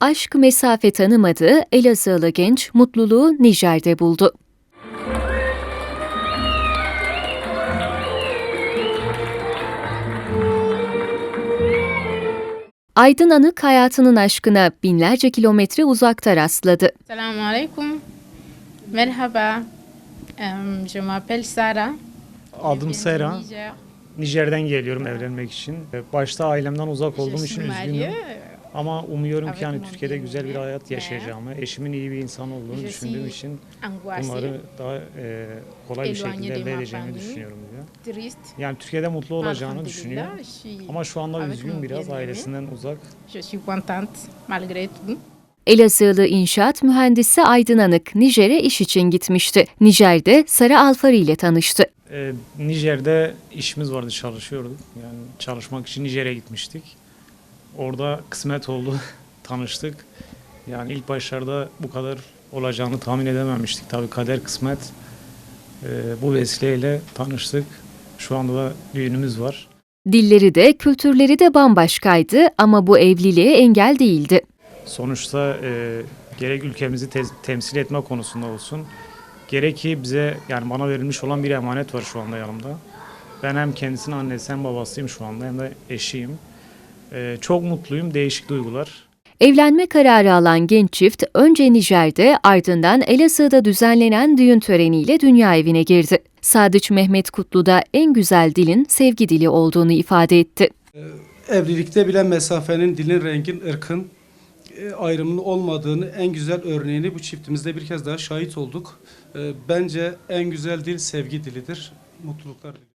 Aşk mesafe tanımadı, Elazığlı genç mutluluğu Nijer'de buldu. Aydın Anık hayatının aşkına binlerce kilometre uzakta rastladı. Salam alaikum. Merhaba. Je m'appelle Sarah. Adım Sera. Nijer'den geliyorum evlenmek için. Başta ailemden uzak olduğum için üzgünüm. Ama umuyorum ki yani Türkiye'de güzel bir hayat yaşayacağımı, eşimin iyi bir insan olduğunu düşündüğüm için bunları daha e, kolay bir şekilde de elde edeceğimi düşünüyorum diyor. Yani Türkiye'de mutlu olacağını düşünüyor. suis- Ama şu anda üzgün biraz ailesinden uzak. Elazığlı inşaat mühendisi Aydın Anık Nijer'e iş için gitmişti. Nijer'de Sara Alfari ile tanıştı. E, Nijer'de işimiz vardı, çalışıyorduk. Yani çalışmak için Nijer'e gitmiştik. Orada kısmet oldu, tanıştık. Yani ilk başlarda bu kadar olacağını tahmin edememiştik. Tabii kader kısmet. E, bu vesileyle tanıştık. Şu anda da düğünümüz var. Dilleri de kültürleri de bambaşkaydı ama bu evliliğe engel değildi. Sonuçta e, gerek ülkemizi te- temsil etme konusunda olsun, gerek ki bize yani bana verilmiş olan bir emanet var şu anda yanımda. Ben hem kendisinin annesi hem babasıyım şu anda hem de eşiyim. E, çok mutluyum, değişik duygular. Evlenme kararı alan genç çift önce Nijer'de ardından Elazığ'da düzenlenen düğün töreniyle dünya evine girdi. Sadıç Mehmet Kutlu da en güzel dilin sevgi dili olduğunu ifade etti. Evlilikte bile mesafenin, dilin, rengin, ırkın e, ayrımının olmadığını en güzel örneğini bu çiftimizde bir kez daha şahit olduk. E, Bence en güzel dil sevgi dilidir. Mutluluklar diliyorum.